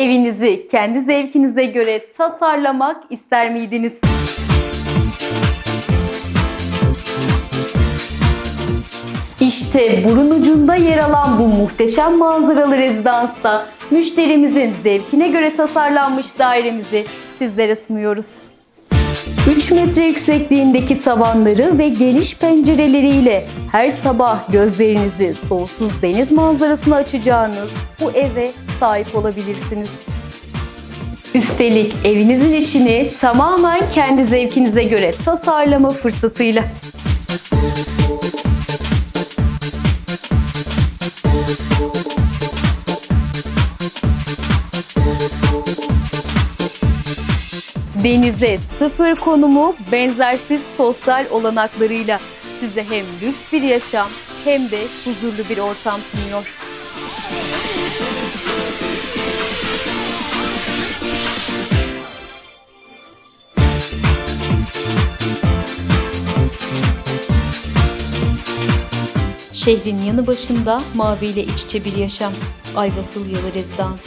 Evinizi kendi zevkinize göre tasarlamak ister miydiniz? İşte burun ucunda yer alan bu muhteşem manzaralı rezidansta müşterimizin zevkine göre tasarlanmış dairemizi sizlere sunuyoruz. 3 metre yüksekliğindeki tavanları ve geniş pencereleriyle her sabah gözlerinizi sonsuz deniz manzarasına açacağınız bu eve sahip olabilirsiniz. Üstelik evinizin içini tamamen kendi zevkinize göre tasarlama fırsatıyla. Denize sıfır konumu benzersiz sosyal olanaklarıyla size hem lüks bir yaşam hem de huzurlu bir ortam sunuyor. Şehrin yanı başında maviyle iç içe bir yaşam. Ayvasıl Yalı Rezidans.